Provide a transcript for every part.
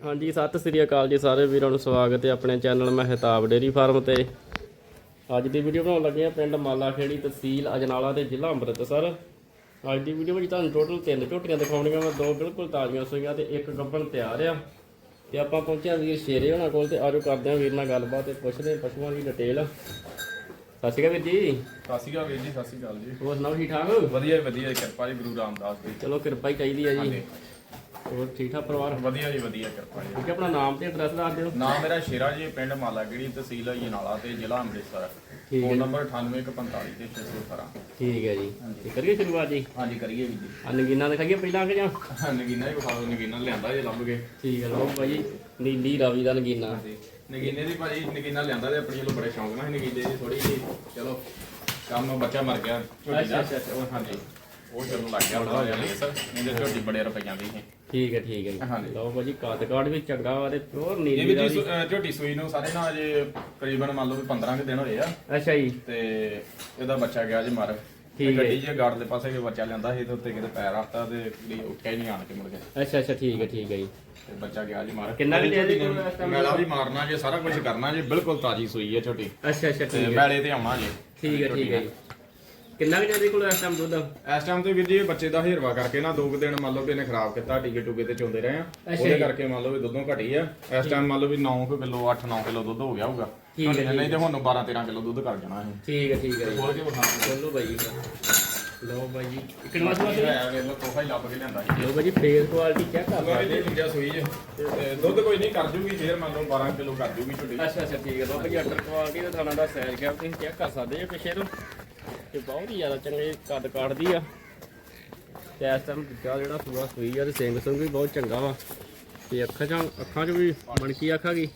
ਹਾਂਜੀ ਸਤਿ ਸ੍ਰੀ ਅਕਾਲ ਜੀ ਸਾਰੇ ਵੀਰਾਂ ਨੂੰ ਸਵਾਗਤ ਹੈ ਆਪਣੇ ਚੈਨਲ ਮਹਿਤਾਬ ਡੇਰੀ ਫਾਰਮ ਤੇ। ਅੱਜ ਦੀ ਵੀਡੀਓ ਬਣਾਉਣ ਲੱਗੇ ਆ ਪਿੰਡ ਮਾਲਾ ਖੇੜੀ ਤਹਿਸੀਲ ਅਜਨਾਲਾ ਤੇ ਜ਼ਿਲ੍ਹਾ ਅੰਮ੍ਰਿਤਸਰ। ਅੱਜ ਦੀ ਵੀਡੀਓ ਵਿੱਚ ਤੁਹਾਨੂੰ ਟੋਟਲ ਤਿੰਨ ਝੋਟੀਆਂ ਦਿਖਾਉਣੀਆਂ ਮੈਂ ਦੋ ਬਿਲਕੁਲ ਤਾਜ਼ੀਆਂ ਸੂਈਆਂ ਤੇ ਇੱਕ ਗੱਭਣ ਤਿਆਰ ਆ। ਤੇ ਆਪਾਂ ਪਹੁੰਚਿਆ ਵੀਰ ਸ਼ੇਰੇ ਹੋਣਾ ਕੋਲ ਤੇ ਆਜੋ ਕਰਦੇ ਆ ਵੀਰ ਨਾਲ ਗੱਲਬਾਤ ਤੇ ਪੁੱਛਦੇ ਆ ਪਸ਼ੂਆਂ ਦੀ ਡਿਟੇਲ ਸਤਿ ਸ਼੍ਰੀ ਅਕਾਲ ਵੀਰ ਜੀ। ਸਤਿ ਸ਼੍ਰੀ ਅਕਾਲ ਵੀਰ ਜੀ ਸਤਿ ਸ਼੍ਰੀ ਅਕਾਲ ਜੀ। ਹੋਰ ਸੁਣਾਓ ਠੀਕ ਠਾਕ? ਵਧੀਆ ਜੀ, ਵਧੀਆ ਜੀ, ਕਿਰਪਾ ਜੀ ਗੁਰੂ ਰਾਮਦਾਸ ਦੀ। ਚਲੋ ਕਿਰਪਾ ਹੀ ਚਾਹੀਦੀ ਆ ਜੀ। ਹੋਰ ਠੀਕ ਠਾਕ ਪਰਿਵਾਰ? ਵਧੀਆ ਜੀ ਵਧੀਆ ਕਿਰਪਾ ਜੀ। ਠੀਕ ਹੈ ਆਪਣਾ ਨਾਮ ਤੇ ਐਡਰੈਸ ਦੱਸ ਦਿਓ। ਨਾਮ ਮੇਰਾ ਸ਼ੇਰਾ ਜੀ ਪਿੰਡ ਮਾਲਾਗੜੀ ਤਹਿਸੀਲ ਜਨਾਲਾ ਤੇ ਜ਼ਿਲ੍ਹਾ ਅੰਮ੍ਰਿਤਸਰ। ਠੀਕ ਹੈ ਫੋਨ ਨੰਬਰ 9845 ਤੇ 618 ਠੀਕ ਹੈ ਜੀ। ਤੇ ਕਰੀਏ ਸ਼ੁਰੂਆਤ ਜੀ? ਹਾਂਜੀ ਕਰੀਏ ਵੀਰ ਜੀ। ਆ ਨਗੀਨਾ ਦਿਖਾਈਏ ਪਹਿਲਾਂ ਕਿ ਜਾਂ? ਨਗੀਨਾ ਹੀ ਵਿਖਾ ਦਿਓ ਨਗੀਨਾ ਲਿਆਂਦਾ ਜੇ ਲੱਭ ਗਏ ਠੀਕ ਹੈ ਲਓ ਭਾਈ ਨੀਲੀ ਰਾਵੀ ਦਾ ਨਗੀਨਾ। ਨਗੀਨੇ ਦੀ ਭਾਜੀ ਨਗੀਨਾ ਲਿਆਂਦਾ ਤੇ ਆਪਣੀ ਵੱਲੋਂ ਬੜੇ ਸ਼ੌਂਕ ਨਾਲ ਨਗੀਨੇ ਦੀ ਥੋੜੀ ਜੀ ਚਲੋ ਕੰਮ ਬੱਚਾ ਮਰ ਗਿਆ ਝੋਟੀ ਦਾ ਅੱਛਾ, ਅੱਛਾ, ਉਹ ਹਾਂਜੀ। ਉਹ ਚੱਲਣ ਲੱਗ ਗਿਆ ਹੋਇਆ ਨਹੀਂ ਸਰ। ਇਹਦੇ ਝੋਟੀ ਬੜੇ ਰੁਪਈਆਂ ਦੀ ਸੀ। ਠੀਕ ਹੈ ਠੀਕ ਹੈ ਜੀ। ਹਾਂਜੀ। ਲਓ ਭਾਜੀ ਕਾਟ ਕਾਟ ਵੀ ਚੰਗਾ ਵਾ ਤੇ ਪਿਓਰ ਇਹ ਨੀਲੀ ਵੀ ਜੀ ਅਹ ਝੋਟੀ ਸੂਈ ਨੂੰ ਸਾਰੇ ਨਾ ਅਜੇ ਤਕਰੀਬਨ ਮੰਨ ਲਓ ਵੀ 15 ਕੁ ਦਿਨ ਹੋਏ ਆ। ਅੱਛਾ ਜੀ। ਤੇ ਇਹਦਾ ਬੱਚਾ ਗਿਆ ਜੀ ਮਰ। ਠੀਕ ਹੈ। ਗੱਡੀ ਜੇ ਗਾਰਡ ਦੇ ਪਾਸੇ ਕਿ ਬੱਚਾ ਲੈਂਦਾ ਸੀ ਤੇ ਉੱਤੇ ਕਿਤੇ ਪੈਰ ਰੱਖਤਾ ਤੇ ਕੁੜੀ ਉੱਠਿਆ ਹੀ ਨਹੀਂ ਆਣ ਕੇ ਮੁੜ ਕੇ। ਅੱਛਾ ਅੱਛਾ ਠੀਕ ਹੈ ਠੀਕ ਹੈ ਜੀ। ਤੇ ਬੱਚਾ ਗਿਆ ਜੀ ਮਰ। ਕਿੰਨਾ ਕੁ ਦੇ ਦੀ ਕੋਲ ਇਸ time? ਮੈਲਾ ਵੀ ਮਾਰਨਾ ਜੇ ਸਾਰਾ ਕੁਝ ਕਰਨਾ ਜੇ ਬਿਲਕੁਲ ਤਾਜੀ ਸੂਈ ਹੈ ਝੋਟੀ। ਅੱਛਾ ਅੱਛਾ ਤੇ ਠੀਕ ਹੈ। ਮੈਲੇ ਤੇ ਆਉਣਾ ਜੇ। ਠੀਕ ਹੈ ਠੀਕ ਹੈ। ਜੀ। ਕਿੰਨਾ ਕੁ ਦੇ ਕੋਲ ਇਸ ਟਾਈਮ ਦੁੱਧ? ਇਸ ਟਾਈਮ ਤੇ ਵੀਰ ਜੀ ਇਹ ਬੱਚੇ ਦਾ ਹੇਰਵਾ ਕਰਕੇ ਨਾ ਦੋ ਕੁ ਦਿਨ ਮੰਨ ਲਓ ਵੀ ਇਹਨੇ ਖਰਾਬ ਕੀਤਾ ਟੀਕੇ ਟੂਕੇ ਤੇ ਚੋਂਦੇ ਰਹੇ ਆ। ਉਹਦੇ ਜੀ। ਕਰਕੇ ਮੰਨ ਲਓ ਵੀ ਦੁੱਧੋਂ ਘਟੀ ਆ। ਇਸ ਟਾਈਮ ਮੰਨ ਲਓ ਵੀ 9 ਕਿਲੋ 8-9 ਕਿਲੋ ਦੁੱਧ ਹੋ ਗਿਆ ਹੋਊਗਾ। ਨਹੀਂ ਤੇ ਹੁਣ 12-13 ਕਿਲੋ ਦੁੱਧ ਕਰ ਜਾਣਾ ਇਹ। ਠੀਕ ਹੈ ਠੀਕ ਹੈ। ਜੀ ਖੋਲ ਕੇ ਵਿਖਾ ਚਲੋ ਭਾਈ ਲਓ ਭਾਈ ਜੀ। ਕਿੰਨਾ ਇਹ ਆਇਆ ਵੇਖ ਲਓ ਤੋਹਫਾ ਹੀ ਲੱਭ ਕੇ ਲਿਆਂਦਾ ਜੀ। ਲਓ ਭਾਜੀ ਫੇਸ ਕੁਆਲਿਟੀ ਚੈੱਕ ਕਰ ਸਕਦੇ ਦੀ ਦੂਜਾ ਸੂਈ ਜੇ। ਤੇ ਦੁੱਧ ਕੋਈ ਨਹੀਂ ਕਰ ਜੂਗੀ ਫੇਰ ਮੰਨ ਲਓ 12 ਕਿਲੋ ਕਰ ਜੂਗੀ ਛੋਟੀ ਅੱਛਾ ਅੱਛਾ ਠੀਕ ਹੈ। ਲਓ ਭਾਜੀ ਅਟਰ ਕੁਆਲਿਟੀ ਦਾ ਥਾਣਾ ਦਾ ਸਾਈਜ਼ ਗਿਆ ਤੁਸੀਂ ਚੈੱਕ ਕਰ ਸਕਦੇ ਹੋ ਪਿੱਛੇ ਤੋਂ। ਤੇ ਬਹੁਤ ਹੀ ਜ਼ਿਆਦਾ ਚੰਗੇ ਕੱਦ ਕਾਟਦੀ ਆ। ਤੇ ਇਸ ਟਾਈਮ ਦੂਜਾ ਜਿਹੜਾ ਸੂਆ ਸੂਈ ਆ ਤੇ ਸਿੰਘ ਸਿੰਘ ਵੀ ਬਹੁਤ ਚੰਗਾ ਵਾ। ਤੇ ਅੱਖਾਂ ਚ ਅੱਖਾਂ ਚ ਵੀ ਮਣਕੀ ਆਖਾਗੀ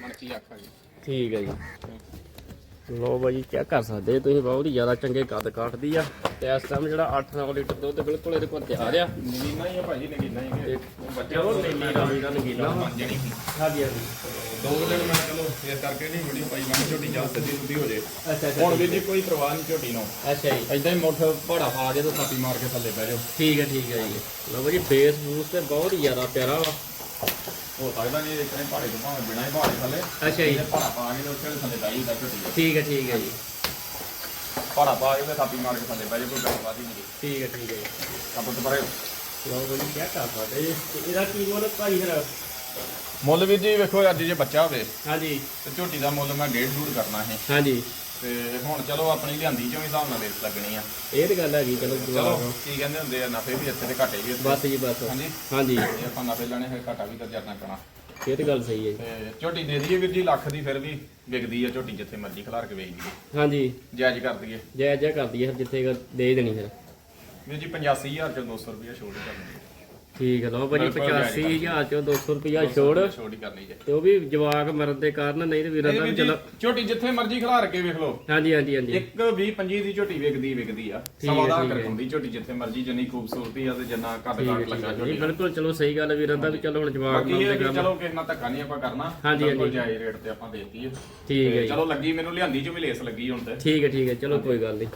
ਮਨ ਕੀ ਆਖਾ ਜੀ ਠੀਕ ਹੈ ਜੀ। ਲੋ ਬਾਈ ਚੈੱਕ ਕਰ ਸਕਦੇ ਤੁਸੀਂ ਬਹੁਤ ਹੀ ਜ਼ਿਆਦਾ ਚੰਗੇ ਕੱਦ ਕਾਟਦੀ ਆ। ਤੇ ਇਸ ਟਾਈਮ ਜਿਹੜਾ 8-9 ਲੀਟਰ ਦੁੱਧ ਬਿਲਕੁਲ ਇਹਦੇ ਕੋਲ ਤਿਆਰ ਆ। ਨਗੀਨਾ ਹੀ ਆ ਭਾਜੀ ਨਗੀਨਾ ਹੀ ਹੈ ਬੱਚਾ ਚਲੋ ਨੀਲੀ ਰਾਵੀ ਦਾ ਜਾਣੀ ਹਾਂਜੀ ਹਾਂਜੀ। ਦੋ ਕੁ ਦਿਨ ਮੈਂ ਚਲੋ ਇਸ ਕਰਕੇ ਨਹੀਂ ਵੀਡੀਓ ਪਾਈ ਮੈਂ ਝੋਟੀ ਜਾ ਸਿੱਧੀ ਸੁੱਧੀ ਹੋ ਜੇ। ਅੱਛਾ ਹੁਣ ਵੀ ਜੀ ਕੋਈ ਪਰਵਾਹ ਨਹੀਂ ਝੋਟੀ ਨੂੰ ਅੱਛਾ ਜੀ। ਏਦਾਂ ਹੀ ਮੁੱਠ ਭੜਾ ਪਾ ਕੇ ਤੇ ਥਾਪੀ ਮਾਰ ਕੇ ਥੱਲੇ ਬਹਿ ਜਾਓ। ਠੀਕ ਹੈ ਠੀਕ ਹੈ ਜੀ। ਲਓ ਬਾਈ ਫੇਸ ਬੂਸ ਤੇ ਬਹੁਤ ਹੀ ਜ਼ਿਆਦਾ ਪਿਆਰਾ ਵਾ। ਹੋ ਸਕਦਾ ਨਹੀਂ ਇੱਕ ਨੇ ਪਹਾੜੇ ਤੋਂ ਭਾਵੇਂ ਬਿਨਾਂ ਹੀ ਪਹਾੜੇ ਥੱਲੇ। ਅੱਛਾ ਜੀ। ਭੜਾ ਪਾ ਕੇ ਤੇ ਉੱਥੇ ਥੱਲੇ ਬਹਿ ਜਾਂਦਾ ਝੋਟੀ ਦੇ। ਠੀਕ ਹੈ ਠੀਕ ਹੈ ਜੀ। ਭੜਾ ਪਾ ਕੇ ਤੇ ਥਾਪੀ ਮਾਰ ਕੇ ਥੱਲੇ ਬਹਿ ਜਾਓ ਕੋਈ ਗੱਲਬਾਤ ਹੀ ਨਹੀਂ ਠੀਕ ਹੈ ਠੀਕ ਹੈ ਜੀ। ਆਪਾਂ ਪਰੇ ਲਓ ਬਾਈ ਕੀ ਕਰ ਸਕਦੇ? ਜੀ ਤੇ ਇਹਦਾ ਕੀ ਮੁੱਲ ਭਾਈ ਫਿਰ? ਮੁੱਲ ਵੀਰ ਜੀ ਵੇਖੋ ਅੱਜ ਜੇ ਬੱਚਾ ਹੋਵੇ ਹਾਂਜੀ। ਤੇ ਝੋਟੀ ਦਾ ਮੁੱਲ ਮੈਂ ਡੇਢ ਡੂਢ ਕਰਨਾ ਹੈ ਹਾਂਜੀ। ਤੇ ਹੁਣ ਚਲੋ ਆਪਣੀ ਲਿਆਂਦੀ ਚੋਂ ਵੀ ਹਿਸਾਬ ਨਾਲ ਰੇਸ ਲੱਗਣੀ ਆ। ਇਹ ਤੇ ਗੱਲ ਹੈਗੀ ਚਲੋ ਚਲੋ ਕੀ ਕਹਿੰਦੇ ਹੁੰਦੇ ਆ ਨਫੇ ਵੀ ਇੱਥੇ ਤੇ ਘਾਟੇ ਵੀ ਇੱਥੇ। ਬਸ ਜੀ ਬਸ। ਹਾਂਜੀ। ਹਾਂਜੀ। ਜੇ ਆਪਾਂ ਨਫੇ ਲੈਣੇ ਫਿਰ ਘਾਟਾ ਵੀ ਤਾਂ ਜਰਨਾ ਪੈਣਾ। ਇਹ ਤੇ ਗੱਲ ਸਹੀ ਹੈ ਜੀ। ਤੇ ਝੋਟੀ ਦੇ ਦਈਏ ਵੀਰ ਜੀ ਲੱਖ ਦੀ ਫਿਰ ਵੀ ਵਿਕਦੀ ਆ ਝੋਟੀ ਜਿੱਥੇ ਮਰਜ਼ੀ ਖਿਲਾਰ ਕੇ ਵੇਚ ਦਈਏ। ਹਾਂਜੀ। ਜਾਇਜ਼ ਕਰ ਦਈਏ। ਜੈ ਜੈ ਕਰਦੀ ਹੈ ਫਿਰ ਜਿੱਥੇ ਕੁ ਦੇ ਦੇਣੀ ਫਿਰ। ਵੀਰ ਜੀ 85000 ਚੋਂ 200 ਰੁਪਏ ਛੋੜ ਹੀ ਠੀਕ ਹੈ ਲਓ ਭਾਜੀ ਬਿਲਕੁਲ ਜਾਇਜ਼ 85000 ਚੋਂ 200 ਰੁਪਿਆ ਛੋੜ। ਛੋੜ ਹੀ ਕਰਨੀ ਜੇ ਤੇ ਉਹ ਵੀ ਜਵਾਕ ਮਰਨ ਦੇ ਕਾਰਨ ਨਹੀਂ ਤੇ ਵੀਰਾਂ ਦਾ ਵੀ ਚਲੋ। ਝੋਟੀ ਜਿੱਥੇ ਮਰਜ਼ੀ ਖਿਲਾਰ ਕੇ ਵੇਖ ਲਓ। ਹਾਂਜੀ ਹਾਂਜੀ ਹਾਂਜੀ। ਇੱਕ 20 25 ਦੀ ਝੋਟੀ ਵਿਕਦੀ ਵਿਕਦੀ ਆ। ਸਵਾ ਦਾ ਕਰ। ਹੁੰਦੀ ਝੋਟੀ ਜਿੱਥੇ ਮਰਜ਼ੀ ਜਿੰਨੀ ਖੂਬਸੂਰਤੀ ਆ ਤੇ ਜਿੰਨਾ ਕੱਦ ਕਾਟ ਲੱਗਾ ਝੋਟੀ ਬਿਲਕੁਲ ਚਲੋ ਸਹੀ ਗੱਲ ਵੀਰਾਂ ਦਾ ਵੀ ਚਲੋ ਹੁਣ ਜਵਾਕ ਮਰਨ ਦੇ ਚਲੋ ਕਿਸੇ ਨਾਲ ਧੱਕਾ ਨਹੀਂ ਆਪਾਂ ਕਰਨਾ। ਹਾਂਜੀ, ਹਾਂਜੀ। ਜਾਇਜ਼ ਰੇਟ ਤੇ ਆਪਾਂ ਦੇਤੀ ਹੈ ਠੀਕ ਹੈ ਚਲੋ ਲੱਗੀ ਮੈਨੂੰ ਲਿਆਂਦੀ ਚ ਵੀ ਲੇਸ ਲੱਗੀ ਹੁਣ ਤੇ। ਠੀਕ ਹੈ ਠੀਕ ਹੈ ਚਲੋ ਕੋਈ ਗੱਲ ਨਹੀਂ।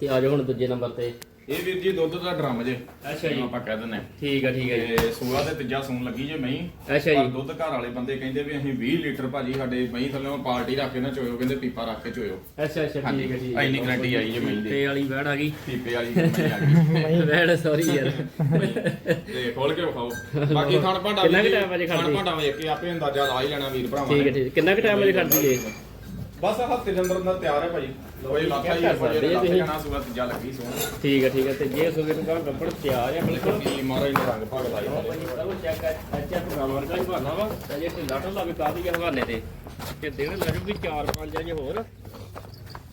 ਤੇ ਆ ਜਾਓ ਹੁਣ ਦੂਜੇ ਨੰਬਰ ਤੇ। ਇਹ ਵੀਰ ਜੀ ਦੁੱਧ ਦਾ ਡਰਮ ਜੇ ਅੱਛਾ ਜੀ। ਆਪਾਂ ਕਹਿ ਦਿੰਦੇ ਹਾਂ। ਠੀਕ ਹੈ ਠੀਕ ਹੈ ਜੀ। ਤੇ ਸੂਆ ਤੇ ਤੀਜਾ ਸੂਣ ਲੱਗੀ ਜੇ ਮਹੀਂ ਅੱਛਾ ਪਰ ਜੀ। ਦੁੱਧ ਘਰ ਵਾਲੇ ਬੰਦੇ ਕਹਿੰਦੇ ਵੀ ਅਸੀਂ 20 ਲੀਟਰ ਭਾਜੀ ਸਾਡੇ ਮਹੀਂ ਥੱਲੇ ਪਾਰਟੀ ਰੱਖ ਕੇ ਨਾ ਚੋਇਓ ਕਹਿੰਦੇ ਪੀਪਾ ਰੱਖ ਕੇ ਚੋਇਓ। ਅੱਛਾ ਅੱਛਾ ਠੀਕ ਹੈ ਠੀਕ ਹੈ ਇੰਨੀ ਗਰੰਟੀ ਆਈ ਜੇ ਮਹੀਂ ਦੀ। ਤੇ ਵਾਲੀ ਬੈੜ ਆ ਗਈ। ਪੀਪੇ ਵਾਲੀ ਮਹੀਂ ਆ ਗਈ। ਬੈੜ ਸੌਰੀ ਯਾਰ। ਤੇ ਖੋਲ ਕੇ ਵਿਖਾਓ। ਬਾਕੀ ਥਣ ਭਾਂਡਾ ਕਿੰਨਾ ਕੁ time ਅਜੇ ਖੜਦੀ? ਥਣ ਭਾਂਡਾ ਵੇਖ ਕੇ ਆਪੇ ਅੰਦਾਜ਼ਾ ਲਾ ਹੀ ਲੈਣਾ ਵੀਰ ਭਰਾਵਾਂ ਠੀਕ ਨੇ। ਠੀਕ ਹੈ। ਕਿੰਨਾ ਕੁ ਟਾਈਮ ਲਈ ਖੜਦੀ ਏ ਬਸ ਹਫ਼ਤੇ ਦੇ ਅੰਦਰ ਅੰਦਰ ਤਿਆਰ ਹੈ ਭਾਜੀ ਕੋਈ ਲਾਥਾ ਹੀ ਕਰ ਕੋਈ ਸਕਦੇ ਲੱਥ ਤੁਸੀਂ। ਜਾਣਾ ਸੂਆ ਤੀਜਾ ਲੱਗੀ ਸੋਹਣਾ। ਠੀਕ ਹੈ ਠੀਕ ਹੈ ਤੇ ਜੇ ਸੋਗੇ ਨੂੰ ਕਹਾਂ ਗੱਪੜ ਤਿਆਰ ਆ ਬਿਲਕੁਲ। ਮਹਾਰਾਜ ਨੇ ਰੰਗ ਭਾਗ ਲਾਏ ਲਓ ਭਾਜੀ ਚਲੋ ਚੈੱਕ ਚੈੱਕ ਗਾਵਰ ਦਾ ਹੀ ਬਹਾਨਾ ਵਾ। ਤੇ ਜੇ ਢਿੱਲਾ ਢੱਲਾ ਵੀ ਕਾਦੀ ਹਵਾਲੇ ਤੇ। ਤੇ ਦੇਣ ਲੱਗੂ ਵੀ 4-5 ਅਜੇ ਹੋਰ।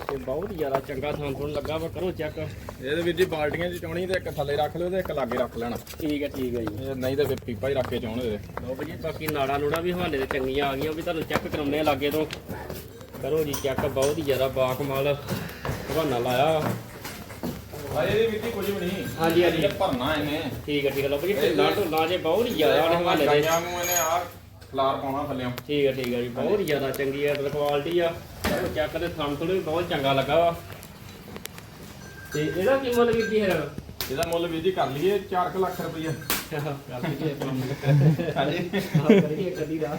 ਤੇ ਬਹੁਤ ਜ਼ਿਆਦਾ ਚੰਗਾ ਥਾਂ ਤੁਹਾਨੂੰ ਲੱਗਾ ਵਾ ਕਰੋ ਚੈੱਕ ਇਹਦੇ ਵੀਰ ਜੀ ਬਾਲਟੀਆਂ 'ਚ ਚਾਉਣੀ ਤੇ ਇੱਕ ਥੱਲੇ ਰੱਖ ਲਿਓ ਤੇ ਇੱਕ ਲਾਗੇ ਰੱਖ ਲੈਣਾ। ਠੀਕ ਹੈ ਠੀਕ ਹੈ ਜੀ। ਇਹ ਨਹੀਂ ਤੇ ਫਿਰ ਪੀਪਾ ਹੀ ਰੱਖ ਕੇ ਚਾਉਣ ਦੇ ਲਓ ਭਾਜੀ ਬਾਕੀ ਨਾੜਾ ਨੂੜਾ ਵੀ ਹਵਾਲੇ ਤੇ ਚੰਗੀਆਂ ਆ ਗਈਆਂ ਉਹ ਵੀ ਤੁਹਾਨੂੰ ਚੈੱਕ ਕਰਾਉਣੇ ਆ ਲਾਗੇ ਤੋਂ। ਕਰੋ ਜੀ ਚੈੱਕ ਬਹੁਤ ਹੀ ਜ਼ਿਆਦਾ ਬਾਕਮਾਲ ਹਵਾਨਾ ਲਾਇਆ। ਹਾਏ ਇਹਦੇ ਵੀਰ ਜੀ ਕੁਝ ਵੀ ਨਹੀਂ। ਹਾਂਜੀ, ਹਾਂਜੀ। ਇਹ ਭਰਨਾ ਇਹਨੇ। ਠੀਕ ਹੈ ਠੀਕ ਹੈ। ਲਓ ਭਾਜੀ ਢਿੱਲਾ ਢੁੱਲਾ ਜੇ ਬਹੁਤ ਹੀ ਜ਼ਿਆਦਾ ਨੇ ਹਵਾਲੇ ਤੇ ਗਾਈਆਂ ਨੂੰ ਇਹਨੇ ਆ ਫਲਾਰ ਪਾਉਣਾ ਥੱਲੇੋਂ ਠੀਕ ਹੈ ਠੀਕ ਹੈ ਜੀ ਬਹੁਤ ਹੀ ਜ਼ਿਆਦਾ ਚੰਗੀ ਹੈ ਕੁਆਲਿਟੀ ਆ। ਚੈੱਕ ਦੇ ਥਣ ਥੋੜੇ ਵੀ ਬਹੁਤ ਚੰਗਾ ਲੱਗਾ ਵਾ। ਤੇ ਇਹਦਾ ਕੀ ਮੁੱਲ ਕੀਤੀ ਹੈ ਇਹਦਾ ਮੁੱਲ ਵੀਰ ਜੀ ਕਰ ਲਈਏ 4 ਲੱਖ ਰੁਪਈਆ। ਕਰ ਲਈਏ। ਕੰਮ ਹਾਂਜੀ। ਹਾਂ ਕਰੀਏ ਕਦੀ ਦਾ।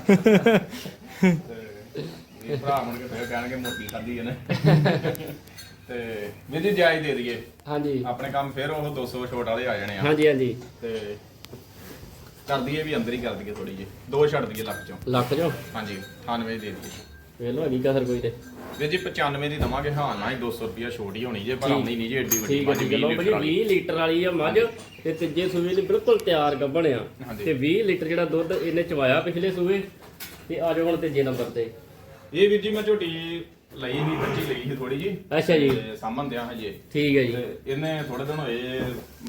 ਇਹ ਭਰਾ ਮੁੜ ਕੇ ਫੇਰ ਕਹਿਣਗੇ ਮੋਟੀ ਖਾਦੀ ਇਹਨੇ। ਤੇ ਵੀਰ ਜੀ ਜਾਇਜ਼ ਦੇ ਦਈਏ। ਹਾਂਜੀ। ਆਪਣੇ ਕੰਮ ਫੇਰ ਉਹ 200 ਛੋਟ ਵਾਲੇ ਆ ਜਾਣੇ ਆ। ਹਾਂਜੀ ਹਾਂਜੀ। ਤੇ ਕਰ ਦਈਏ ਵੀ ਅੰਦਰ ਹੀ ਕਰ ਦਈਏ ਥੋੜੀ ਜਿਹੀ। ਦੋ ਛੱਡ ਦਈਏ ਲੱਖ ਚੋਂ। ਲੱਖ ਜੋ ਹਾਂਜੀ 98 ਦੇ ਦਈਏ। ਵੇਖ ਲਓ ਹੈਗੀ ਕਸਰ ਕੋਈ ਤੇ। ਵੀਰ ਜੀ 95 ਦੀ ਦਵਾਂਗੇ। ਹਾਂ ਨਾ ਹੀ 200 ਰੁਪਿਆ ਛੋਟ ਹੀ ਹੋਣੀ ਜੇ ਪਰ। ਆਉਣੀ ਨਹੀਂ ਜੀ ਏਡੀ ਵੱਡੀ ਠੀਕ ਹੈ ਠੀਕ ਹੈ। ਲਓ ਭਾਜੀ 20 ਲੀਟਰ ਵਾਲੀ ਆ ਮੱਝ ਤੇ ਤੀਜੇ ਸੂਏ ਲਈ ਬਿਲਕੁਲ ਤਿਆਰ ਗੱਭਣ ਆ। ਹਾਂਜੀ। ਤੇ 20 ਲੀਟਰ ਜਿਹੜਾ ਦੁੱਧ ਇਹਨੇ ਚਵਾਇਆ ਪਿਛਲੇ ਸੂਏ ਤੇ ਆ ਜਾਓ ਹੁਣ ਤੀਜੇ ਨੰਬਰ ਤੇ। ਇਹ ਵੀਰ ਜੀ ਮੈਂ ਝੋਟੀ ਲਈ ਸੀ ਬੱਚੀ ਲਈ ਸੀ ਥੋੜੀ ਜੀ ਅੱਛਾ ਜੀ। ਤੇ ਸਾਂਭਣ ਦਿਆ ਹਜੇ। ਠੀਕ ਹੈ ਜੀ। ਤੇ ਇਹਨੇ ਥੋੜੇ ਦਿਨ ਹੋਏ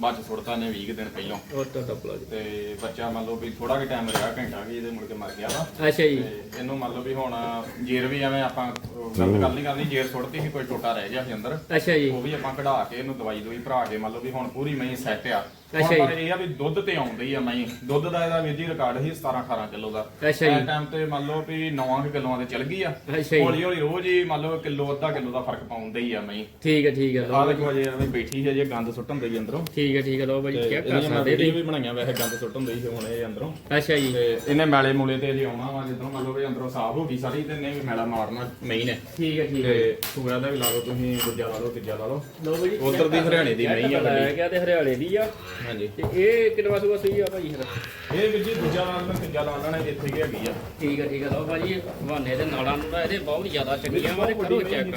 ਬਾਅਦ ਚ ਸੁੱਟਤਾ ਨੇ 20 ਕੁ ਦਿਨ ਪਹਿਲਾਂ। ਉਹ ਤਾਂ ਡੱਬਲਾ ਜੀ। ਤੇ ਬੱਚਾ ਮੰਨ ਲਓ ਵੀ ਥੋੜਾ ਕਿ ਟਾਈਮ ਰਿਹਾ ਘੰਟਾ ਕਿ ਇਹਦੇ ਮੁੜ ਕੇ ਮਰ ਗਿਆ ਵਾ ਅੱਛਾ ਜੀ। ਤੇ ਇਹਨੂੰ ਮੰਨ ਲਓ ਵੀ ਹੁਣ ਜੇਰ ਵੀ ਐਵੇਂ ਆਪਾਂ ਗਲਤ ਗੱਲ ਨਹੀਂ ਕਰਨੀ ਜੇਰ ਸੁੱਟਤੀ ਸੀ ਕੋਈ ਟੋਟਾ ਰਹਿ ਗਿਆ ਸੀ ਅੰਦਰ। ਅੱਛਾ ਜੀ। ਉਹ ਵੀ ਆਪਾਂ ਕਢਾ ਕੇ ਇਹਨੂੰ ਦਵਾਈ ਦੋਈ ਭਰਾ ਕੇ ਮੰਨ ਲਓ ਵੀ ਹੁਣ ਪੂਰੀ ਮਹੀਂ ਸੈੱਟ ਆ। ਅੱਛਾ ਜੀ। ਇਹ ਆ ਵੀ ਦੁੱਧ ਤੇ ਆਉਂਦੀ ਆ ਮਹੀਂ ਦੁੱਧ ਦਾ ਇਹਦਾ ਵੀਰ ਜੀ ਰਿਕਾਰਡ ਸੀ 17 18 ਕਿਲੋ ਦਾ। ਅੱਛਾ ਜੀ। ਟਾਈਮ ਤੇ ਮੰਨ ਲਓ ਵੀ 9 ਕਿਲੋਆਂ ਤੇ ਚਲ ਗਈ ਆ। ਅੱਛਾ ਜੀ। ਹੌਲੀ ਹੌਲੀ ਰੋਜ਼ ਹੀ ਮੰਨ ਲਓ ਕਿਲੋ ਅੱਧਾ ਕਿਲੋ ਦਾ ਫ਼ਰਕ ਪਾਉਂਦਾ ਹੀ ਆ ਮਹੀਂ ਠੀਕ ਹੈ ਠੀਕ ਹੈ ਆਹ ਲਓ ਦੇਖੋ ਅਜੇ ਐਵੇਂ ਬੈਠੀ ਹੈ ਜੇ ਗੰਦ ਸੁੱਟਣ ਦੇ ਅੰਦਰੋਂ। ਠੀਕ ਹੈ ਠੀਕ ਹੈ ਲਓ ਭਾਜੀ ਤੇ ਚੈੱਕ ਕਰ ਸਕਦੇ ਜੀ ਵੀ ਬਣਾਈਆਂ ਵੈਸੇ ਗੰਦ ਸੁੱਟਣ ਦੇ ਸੀ ਹੁਣ ਇਹ ਅੰਦਰੋਂ। ਅੱਛਾ ਜੀ। ਤੇ ਇਹਨੇ ਮੈਲੇ ਮੂਲੇ ਤੇ ਜੇ ਆਉਣਾ ਵਾ ਜਦੋਂ ਮੰਨ ਲਓ ਵੀ ਅੰਦਰੋਂ ਸਾਫ਼ ਹੋ ਗਈ ਸਾਰੀ ਤੇ ਵੀ ਮੈਲਾ ਮਾਰਨਾ ਮੇਨ ਹੈ ਠੀਕ ਹੈ ਠੀਕ ਹੈ ਤੇ ਦਾ ਵੀ ਲਾ ਲਓ ਤੁਸੀਂ ਦੂਜਾ ਲਾ ਲਓ ਤੀਜਾ ਲਾ ਲਓ। ਲਓ ਭਾਜੀ ਉੱਧਰ ਦੀ ਹਰਿਆਣੇ ਦੀ ਨਹੀਂ ਆ ਮੈਂ ਵੱਡੀ ਕਿਹਾ ਤੇ ਹਰਿਆਣੇ ਦੀ ਆ। ਹਾਂਜੀ। ਤੇ ਇਹ ਕਿੰਨਵਾ ਸੂਆ ਸੂਈ ਆ ਭਾਜੀ ਫਿਰ? ਇਹ ਵੀ ਜੀ ਦੂਜਾ ਲੈਣਾ ਤੀਜਾ ਲਾ ਲੈਣਾ ਇੱਥੇ ਕੀ ਹੈਗੀ ਆ? ਠੀਕ ਹੈ ਠੀਕ ਹੈ ਲਓ ਭਾਜੀ ਹਵਾਨੇ ਦੇ ਨਾਲਾਂ ਨੂੰ ਇਹਦੇ ਬਹੁਤ ਜ਼ਿਆਦਾ ਚੰਗੀਆਂ ਵਾ ਤੇ ਕਰੋ ਚੈੱਕ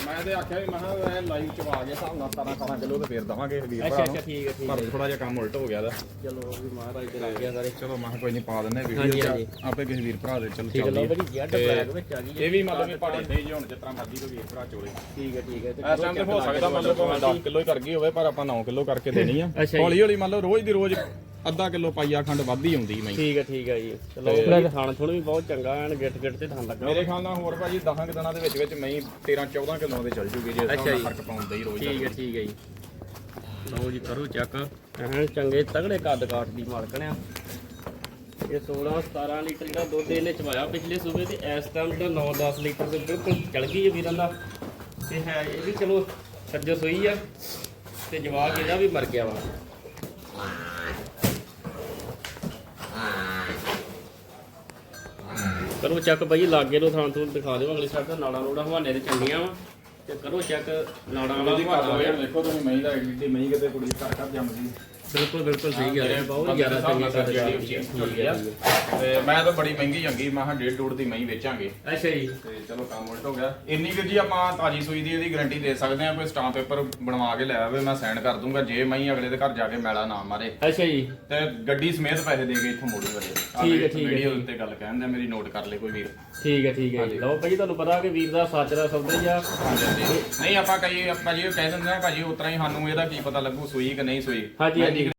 ਮੈਂ ਤੇ ਆਖਿਆ ਵੀ ਮੈਂ ਕਿਹਾ ਇਹ ਲਾਈਵ ਚ ਆ ਗਿਆ ਹਿਸਾਬ ਨਾਲ 17 18 ਕਿਲੋ ਤੇ ਫੇਰ ਦਵਾਂਗੇ ਵੀਰ ਅੱਛਾ ਭਰਾ ਅੱਛਾ ਨੂੰ ਠੀਕ ਹੈ ਠੀਕ ਪਰ ਹੈ। ਥੋੜਾ ਜਿਹਾ ਕੰਮ ਉਲਟ ਹੋ ਗਿਆ ਦਾ। ਚਲੋ ਵੀ ਮਹਾਰਾਜ ਦੇ ਲੱਗ ਗਿਆ ਸਾਰੇ। ਚਲੋ ਮੈਂ ਕਿਹਾ ਕੋਈ ਨਹੀਂ ਪਾ ਦਿੰਦੇ ਹਾਂਜੀ, ਵੀਡੀਓ ਹਾਂਜੀ। ਚ। ਆਪੇ ਕਿਸੇ ਵੀਰ ਭਰਾ ਦੇ ਚਲੋ ਠੀਕ ਹੈ ਲਓ ਚੱਲਦੀ ਭਾਜੀ ਜੈਡ ਤੇ ਬਲੈਕ ਵਿੱਚ ਆ ਗਈ ਹੈ। ਇਹ ਵੀ ਮਤਲਬ ਕਿ ਪਹਾੜੇ ਤੇ ਹੀ ਹੁਣ ਜਿਸ ਤਰ੍ਹਾਂ ਮਰਜ਼ੀ ਕੋਈ ਵੀਰ ਭਰਾ ਚੋਲੇ। ਠੀਕ ਹੈ ਠੀਕ ਹੈ ਤੇ ਇਸ ਟਾਈਮ ਤੇ ਹੋ ਸਕਦਾ ਮਤਲਬ ਭਾਵੇਂ 10 ਕਿਲੋ ਹੀ ਕਰ ਗਈ ਹੋਵੇ ਪਰ ਆਪਾਂ 9 ਕਿਲੋ ਕਰਕੇ ਦੇਣੀ ਆ। ਅੱਛਾ ਜੀ। ਹੌਲੀ ਹੌਲੀ ਮੰਨ ਲਓ ਰੋਜ਼ ਦੀ ਰੋਜ਼ ਅੱਧਾ ਕਿਲੋ ਪਾਈਆ ਖੰਡ ਵੱਧ ਹੀ ਆਉਂਦੀ ਮੈਂ ਠੀਕ ਹੈ ਠੀਕ ਹੈ ਜੀ। ਚਲੋ ਤੇ- ਖਾਣ ਥੋੜਾ ਵੀ ਬਹੁਤ ਚੰਗਾ ਐਨ ਗਿੱਟ ਗਿੱਟ ਤੇ ਥਾਂ ਲੱਗਾ। ਮੇਰੇ ਖਿਆਲ ਨਾਲ ਹੋਰ ਭਾਜੀ 10 ਕਿ ਦਿਨਾਂ ਦੇ ਵਿੱਚ ਵਿੱਚ ਮੈਂ 13 14 ਕਿਲੋ ਦੇ ਚੱਲ ਜੂਗੀ ਜੇ ਅੱਛਾ ਜੀ। ਫ਼ਰਕ ਪਾਉਂਦਾ ਹੀ ਰੋਜ਼ ਠੀਕ ਹੈ ਠੀਕ ਹੈ ਜੀ। ਲਓ ਜੀ ਕਰੋ ਚੈੱਕ। ਐਨ ਚੰਗੇ ਤਗੜੇ ਕੱਦ ਕਾਠ ਦੀ ਮਾਲਕਣ ਆ। ਇਹ 16 17 ਲੀਟਰ ਜਿਹੜਾ ਦੁੱਧ ਇਹਨੇ ਚਵਾਇਆ ਪਿਛਲੇ ਸੂਬੇ ਤੇ ਇਸ ਟਾਈਮ ਜਿਹੜਾ 9 10 ਲੀਟਰ ਦੇ ਬਿਲਕੁਲ ਚਲ ਗਈ ਹੈ ਵੀਰਾਂ ਦਾ। ਤੇ ਹੈ ਇਹ ਵੀ ਚਲੋ ਸੱਜੋ ਸੋਈ ਆ। ਤੇ ਜਵਾਕ ਇਹਦਾ ਵੀ ਮਰ ਗਿਆ ਵਾ। ਕਰੋ ਚੈੱਕ ਭਾਈ ਲਾਗੇ ਨੂੰ ਥਾਂ ਤੋਂ ਦਿਖਾ ਦਿਓ ਅਗਲੀ ਸਾਈਡ ਦਾ ਨਾੜਾ ਨੂੜਾ ਹਵਾਨੇ ਤੇ ਚੰਗੀਆਂ ਵਾ। ਤੇ ਕਰੋ ਚੈੱਕ ਨਾੜਾ ਵਾਲਾ ਹਵਾਨਾ ਹੋਇਆ। ਦੇਖੋ ਤੁਸੀਂ ਮਹੀਂ ਦਾ ਐਡੀ ਮਹੀਂ ਕਿਤੇ ਕੁੜੀ ਘਰ ਘਰ ਜੰਮਦੀ। ਬਿਲਕੁਲ ਬਿਲਕੁਲ ਸਹੀ ਗੱਲ ਹੈ ਬਹੁਤ ਜ਼ਿਆਦਾ ਚੰਗੀ ਗੱਲ ਉੱਚੀ ਹੈ। ਤੇ ਮੈਂ ਤਾਂ ਬੜੀ ਮਹਿੰਗੀ ਚੰਗੀ ਮੈਂ ਡੇਢ ਡੋੜ ਦੀ ਮਹੀਂ ਵੇਚਾਂਗੇ। ਅੱਛਾ ਜੀ। ਤੇ ਚਲੋ ਕੰਮ ਉਲਟ ਹੋ ਗਿਆ। ਇੰਨੀ ਕਿ ਜੀ ਆਪਾਂ ਤਾਜੀ ਸੂਈ ਦੀ ਇਹਦੀ ਗਾਰੰਟੀ ਦੇ ਸਕਦੇ ਆ ਕੋਈ ਸਟਾਂਪ ਪੇਪਰ ਬਣਵਾ ਕੇ ਲੈ ਆਵੇ ਮੈਂ ਸਾਈਨ ਕਰ ਦੂੰਗਾ। ਜੇ ਮਹੀਂ ਅਗਲੇ ਦੇ ਘਰ ਜਾ ਕੇ ਮੈਲਾ ਨਾ ਮਾਰੇ। ਅੱਛਾ ਜੀ। ਤੇ ਗੱਡੀ ਸਮੇਤ ਪੈਸੇ ਦੇ ਕੇ ਇੱਥੋਂ ਮੋੜੀ ਵਰੇ ਠੀਕ ਹੈ, ਠੀਕ ਹੈ, ਵੀਡੀਓ ਠੀਕ। ਉੱਤੇ ਗੱਲ ਕਹਿੰਦੇ ਮੇਰੀ ਨੋਟ ਕਰ ਲੈ ਕੋਈ ਵੀਰ। ਠੀਕ ਹੈ ਠੀਕ ਹੈ ਜੀ। ਲਓ ਭਾਈ ਤੁਹਾਨੂੰ ਪਤਾ ਕਿ ਵੀਰ ਦਾ ਸੱਚ ਦਾ ਸੌਦਾ ਹੀ ਆ। ਨਹੀਂ ਆਪਾਂ ਕਈ ਭਾਜੀ ਕਹਿ ਦਿੰਦੇ ਆ ਭਾਜੀ ਉਤਰਾ ਹੀ ਸਾਨੂੰ ਇਹਦਾ ਕੀ ਪਤਾ ਲੱਗੂ ਸੂਈ ਕਿ ਨਹੀਂ ਸੂਈ। ਹਾਂਜੀ।